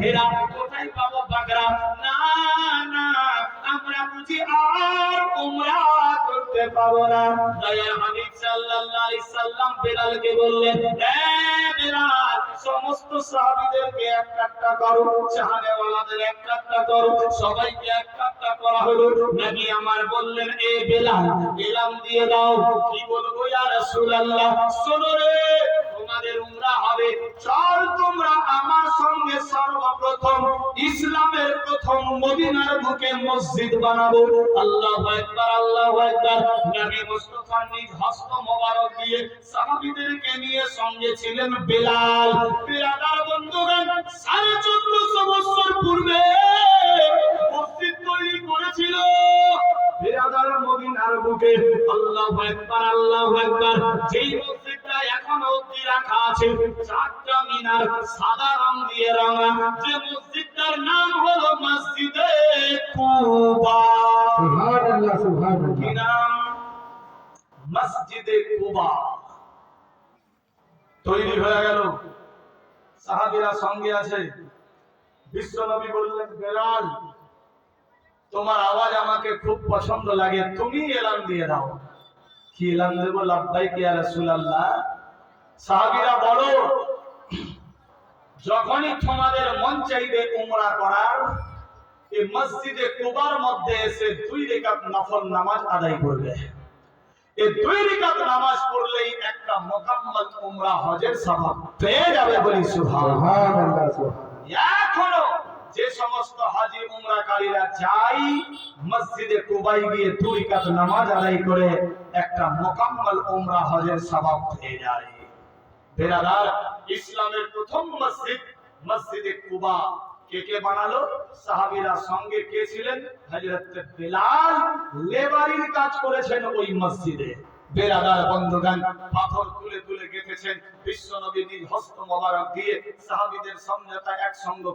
ভেড়া কোথায় পাবো বাগরা? না না, আমরা বুঝি আর উমরা করতে পাবো না। দয়ার হাবিব সাল্লাল্লাহু সাল্লাম বেলালকে বললেন, এ বেলাল, সমস্ত সাহাবীদেরকে এক একটা করো চাহানেওয়ালাদের এক একটা করো, সবাইকে এক একটা করা হলো। নবী আমার বললেন, এ বেলাল, এলাম দিয়ে দাও। কি বলব ইয়া রাসূলুল্লাহ? শোনো রে, তোমাদের উমরা হবে। চল তোমরা আমার সঙ্গে সর্বপ্রথম, ইসলামের প্রথম মদিনার বুকে মসজিদ বানাবো। আল্লাহু আকবার আল্লাহু আকবার। নবী মুস্তাফা নিজ হস্ত মোবারক দিয়ে সাহাবীদেরকে নিয়ে সঙ্গে ছিলেন বেলাল। বিরাদার বন্ধুগণ, সাড়ে চোদ্দশো বছর পূর্বে মসজিদ তৈরি করেছিল। বিরাদার মদিনার বুকে আল্লাহু আকবার আল্লাহু আকবার। যেই রাখা আছে। চারটা মিনার সাদা রং দিয়ে রঙা। যে মসজিদটার নাম হলো মসজিদে কুবা। সুবহানাল্লাহ কি নাম? মসজিদে কুবা। তৈরি হয়ে গেল। সাহাবীরা সঙ্গে আছে। বিশ্বনবী বললেন বেলাল তোমার আওয়াজ আমাকে খুব পছন্দ লাগে তুমি এলান দিয়ে দাও। কি এলান দেব? লাভবাই কি রাসূলুল্লাহ। সাহাবীরা বলো, যখনই তোমাদের মন চাইবে উমরা করার, এই মসজিদে কুবার মধ্যে এসে দুই রেখাত নফল নামাজ আদায় করবে। এই দুই রেখাত নামাজ পড়লেই একটা উমরা হজের সওয়াব পেয়ে যাবে বলি এখনও যে সমস্ত হাজি উমরাকারীরা যাই মসজিদে কুবাই গিয়ে দুই কাত নামাজ আদায় করে, একটা মোকাম্মল উমরা হজের সওয়াব পেয়ে যায়। ইসলামের প্রথম মসজিদ, মসজিদে কুবা। কে কে বানালো? সাহাবীরা সঙ্গে কে ছিলেন? লেবারির কাজ করেছেন ওই মসজিদে। তুলে তুলে গেঁথেছেন। দিয়ে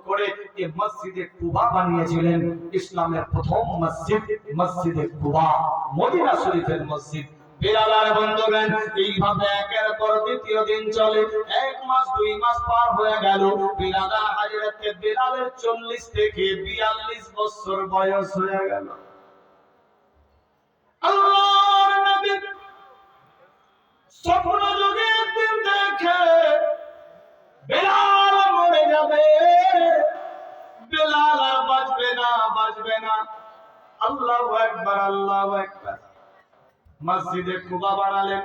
করে এই মসজিদে কুবা বানিয়েছিলেন। ইসলামের প্রথম মসজিদ, মসজিদে কুবা, মদিনা শরীফের মসজিদ। বেলালার বন্ধুগণ এইভাবে একের পর দ্বিতীয় দিন চলে, এক মাস, দুই মাস পার হয়ে গেল। হাজরতে চল্লিশ থেকে বিয়াল্লিশ বছর বয়স হয়ে গেল। স্বপ্ন যুগে দেখে বেলাল মরে যাবে। বেলাল না, বাঁচবে না। আল্লাহু আকবার আল্লাহু আকবার। মসজিদে কুবা বানালেন।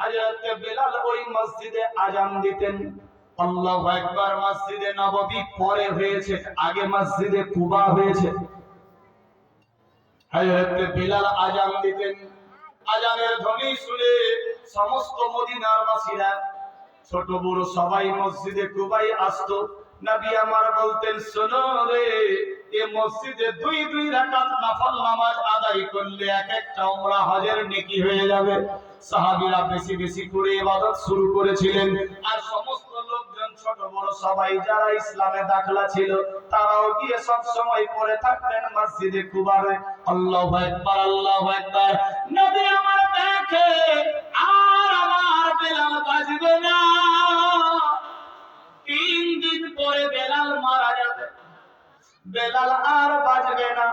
হযরত বেলাল ওই মসজিদে আজান দিতেন। আল্লাহু আকবার, মসজিদে নববী পরে হয়েছে, আগে মসজিদে কুবা হয়েছে। হযরত বেলাল আজান দিতেন। আজানের ধ্বনি শুনে সমস্ত মদিনার বাসীরা, ছোট বড় সবাই মসজিদে কুবাই আসতো। নবী আমার বলতেন, শোনো রে, এ মসজিদে দুই দুই রাকাত নফল নামাজ আদায় করলে এক একটা উমরা হজের নেকি হয়ে যাবে। সাহাবীরা বেশি বেশি করে ইবাদত শুরু করেছিলেন। আর সমস্ত লোকজন, ছোট, বড় সবাই যারা ইসলামে দাখলা ছিল, তারাও গিয়ে সব সময় পড়ে থাকতেন মসজিদে কুবারে। আল্লাহু আকবার আল্লাহু আকবার। নবী আমার দেখে, আর আমার বেলাল বাজবে না তিন দিন পরে বেলাল মারা যাবে। বেলাল আর বাজবে না।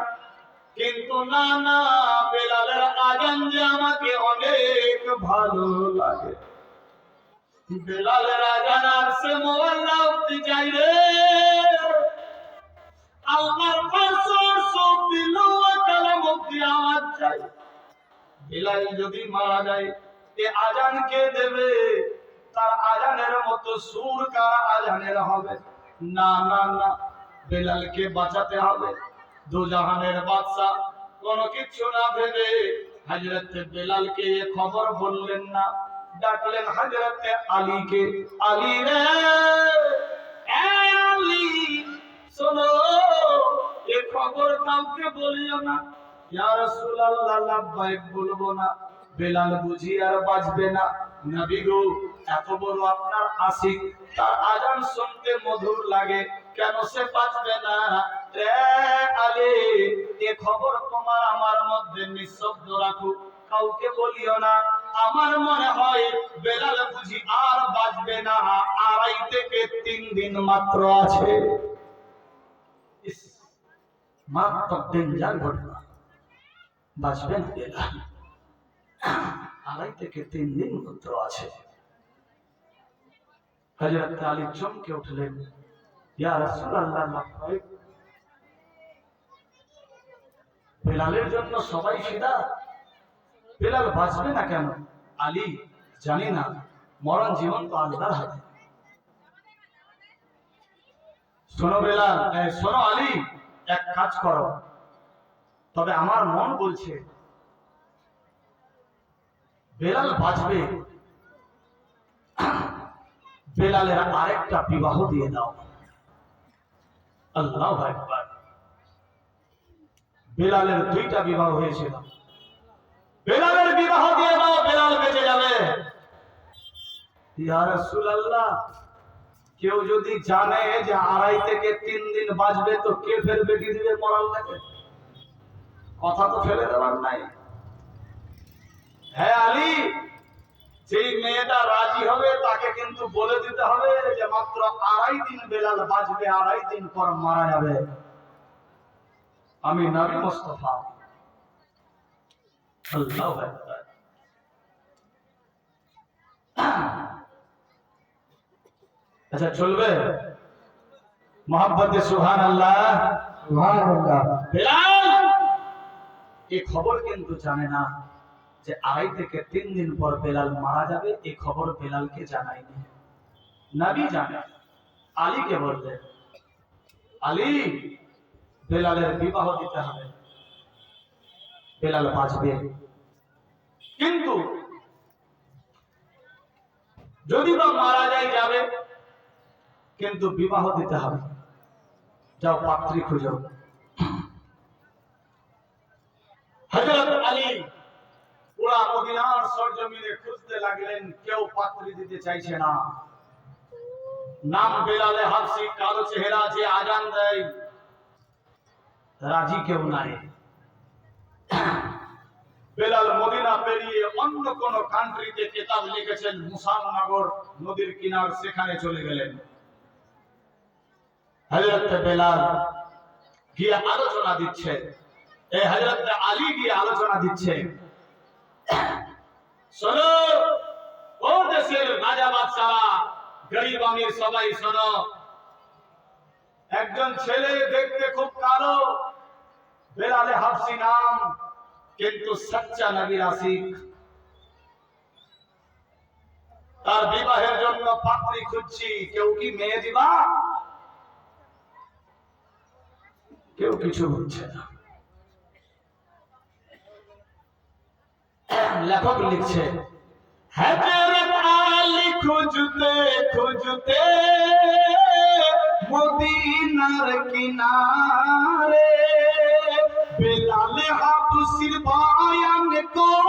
কিন্তু না না, বেলালের আজান যে আমাকে অনেক ভালো লাগে। বেলালের আজান আর সে মোবাইল উঠতে চাই রে। আল্লাহর ফসল সব দিল কালাম অব্দি আমার চাই। বেলাল যদি মারা যায়, এ আজান কে দেবে? তার আজানের মতো সুর কার আজানের হবে? না না না, বেলালকে বাঁচাতে হবে। দু জাহানের বাদশা কোনো কিছু না ভেবে হযরত বেলালকে খবর বললেন না। ডাকলেন হযরত আলীকে, আলী রে আলী, শোনো, এ খবর কাউকে বলিও না। ইয়া রাসূলুল্লাহ, লাব্বাইক বলব না। বেলাল বুঝি আর বাজবে না। নবী এত বড় আপনার আশিক তার আজান শুনতে মধুর লাগে, কেন সে বাজবে না? রে আলী, এ খবর তোমার আমার মধ্যে নিঃশব্দ রাখো কাউকে বলিও না। আমার মনে হয়, বেলাল বুঝি আর বাজবে না আড়াই থেকে তিন দিন মাত্র আছে। মারাত্মক ডেঞ্জার ঘটনা। বাঁচবেন বেলাল। আড়াই থেকে তিন দিন মাত্র আছে। হজরত আলী চমকে উঠলেন বেলালের জন্য সবাই ফিদা? বেলাল বাঁচবে না কেন? আলী জানি না, মরণ জীবন তো আল্লাহর হাতে। শোনো বেলাল শোনো আলী, এক কাজ করো। তবে আমার মন বলছে বেলাল বাঁচবে বেলালের আরেকটা বিবাহ দিয়ে দাও। আল্লাহ বেলালের দুইটা বিবাহ হয়েছিল। বেলালের বিবাহ দিয়ে দাও, বেলাল বেঁচে যাবে। কেউ যদি জানে যে আড়াই থেকে তিন দিন বাঁচবে তো কে ফের বেটি দিবে মরাল লাগে কথা তো ফেলে দেওয়ার নাই। হ্যাঁ আলী যেই মেয়েটা রাজি হবে তাকে কিন্তু বলে দিতে হবে যে মাত্র আড়াই দিন বেলাল বাঁচবে আড়াই দিন পর মারা যাবে। আমি নবী মোস্তফা। আচ্ছা চলবে? মোহাম্মদ সুহান আল্লাহ বেলাল এই খবর কিন্তু জানে না। যে আড়াই থেকে তিন দিন পর বেলাল মারা যাবে এই খবর বেলালকে জানায়নি। নাবি জানে, আলীকে বললেন আলী, বেলালের বিবাহ দিতে হবে। বেলাল বাঁচবে। কিন্তু যদি বা মারা যায়, যাবে, কিন্তু বিবাহ দিতে হবে। যাও পাত্রী খুঁজো হযরত আলী পুরা মদিনার সরজমিনে খুঁজতে লাগলেন, কেউ পাত্রী দিতে চাইছে না। নাম বেলালে হাফসি, কালো চেহারা যে আজান দেয়, রাজি কেউ নাই। বেলাল মদিনা পেরিয়ে অন্য কোন কান্ট্রিতে কিতাব লিখেছেন, মুসাননগর নদীর কিনার, সেখানে চলে গেলেন। হযরত বেলাল গিয়ে আলোচনা দিচ্ছে। এই হযরত আলী গিয়ে আলোচনা দিচ্ছে। শোনো ও দেশের রাজা বাদশাহ, গরিব আমির সবাই শোনো। একজন ছেলে দেখতে খুব কালো, বেলালে হাফসি নাম, কিন্তু সচ্চা নবীর আশিক। তার বিবাহের জন্য পাত্রী খুঁজছি, কেউ কি মেয়ে দিবা কেউ কিছু হচ্ছে না। লেখক লিখছে হজরত আলী খুঁজতে খুঁজতে মদিনার কিনারে বেলাল হাফসির বায়ান করে